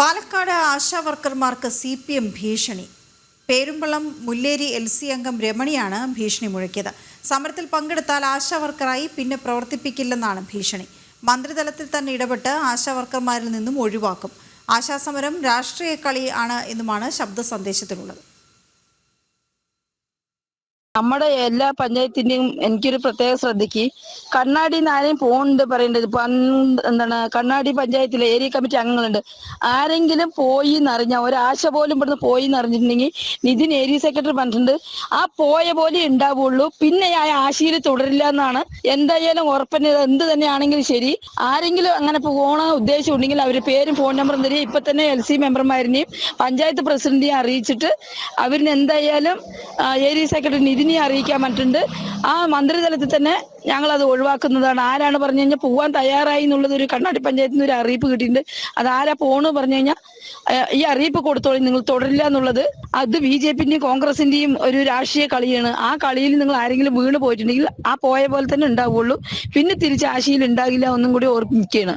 പാലക്കാട് ആശാ വർക്കർമാർക്ക് C P M ഭീഷണി. Perumbalam Mulleri L C അംഗം രമണിയാണ് ഭീഷണി മുഴക്കിയത്. സമരത്തിൽ പങ്കെടുത്താൽ ആശാ വർക്കറായി പിന്നെ പ്രവർത്തിപ്പിക്കില്ലെന്നാണ് ഭീഷണി. മന്ത്രിതലത്തിൽ തന്നെ ഇടപെട്ട് ആശാ വർക്കർമാരിൽ നിന്നും ഒഴിവാക്കും. ആശാസമരം രാഷ്ട്രീയ കളി ആണ് എന്നുമാണ് ശബ്ദ സന്ദേശത്തിലുള്ളത്. നമ്മുടെ എല്ലാ പഞ്ചായത്തിന്റെയും എനിക്കൊരു പ്രത്യേക ശ്രദ്ധയ്ക്ക്. കണ്ണാടി ആരെയും പോകുന്നുണ്ട് പറയേണ്ടത്. എന്താണ് കണ്ണാടി പഞ്ചായത്തിലെ ഏരിയ കമ്മിറ്റി അംഗങ്ങളുണ്ട്. ആരെങ്കിലും പോയി എന്നറിഞ്ഞ ഒരാശ പോലും ഇവിടുന്ന് പോയി എന്നറിഞ്ഞിട്ടുണ്ടെങ്കിൽ നിതിൻ ഏരിയ സെക്രട്ടറി പറഞ്ഞിട്ടുണ്ട് ആ പോയ പോലെ ഉണ്ടാവുള്ളൂ. പിന്നെ ആ ആശയിൽ തുടരില്ല എന്നാണ് എന്തായാലും ഉറപ്പന്നെ. എന്ത് തന്നെയാണെങ്കിലും ശരി. ആരെങ്കിലും അങ്ങനെ പോകണ ഉദ്ദേശം ഉണ്ടെങ്കിൽ അവരുടെ പേരും ഫോൺ നമ്പറും തരിക. ഇപ്പൊ തന്നെ എൽ സി മെമ്പർമാരിനെയും പഞ്ചായത്ത് പ്രസിഡന്റിനെയും അറിയിച്ചിട്ട് അവരിന് എന്തായാലും ഏരിയ സെക്രട്ടറി നിതിനെ അറിയിക്കാൻ പറ്റുന്നുണ്ട് ആ മന്ത്രിതലത്തിൽ തന്നെ ഞങ്ങൾ അത് ഒഴിവാക്കുന്നതാണ്. ആരാണ് പറഞ്ഞു കഴിഞ്ഞാൽ പോവാൻ തയ്യാറായി എന്നുള്ളത് ഒരു കണ്ണാടി പഞ്ചായത്തിൽ നിന്ന് ഒരു അറിയിപ്പ് കിട്ടിയിട്ടുണ്ട്. അത് ആരാ പോണു പറഞ്ഞു കഴിഞ്ഞാൽ ഈ അറിയിപ്പ് കൊടുത്തോളി നിങ്ങൾ തുടരില്ല എന്നുള്ളത് അത് ബി ജെ പിന്റെയും കോൺഗ്രസിന്റെയും ഒരു രാഷ്ട്രീയ കളിയാണ്. ആ കളിയിൽ നിങ്ങൾ ആരെങ്കിലും വീണ് പോയിട്ടുണ്ടെങ്കിൽ ആ പോയ പോലെ തന്നെ ഉണ്ടാവുള്ളൂ. പിന്നെ തിരിച്ച് ആശയിൽ ഉണ്ടാകില്ല ഒന്നും കൂടി ഓർമ്മിക്കുകയാണ്.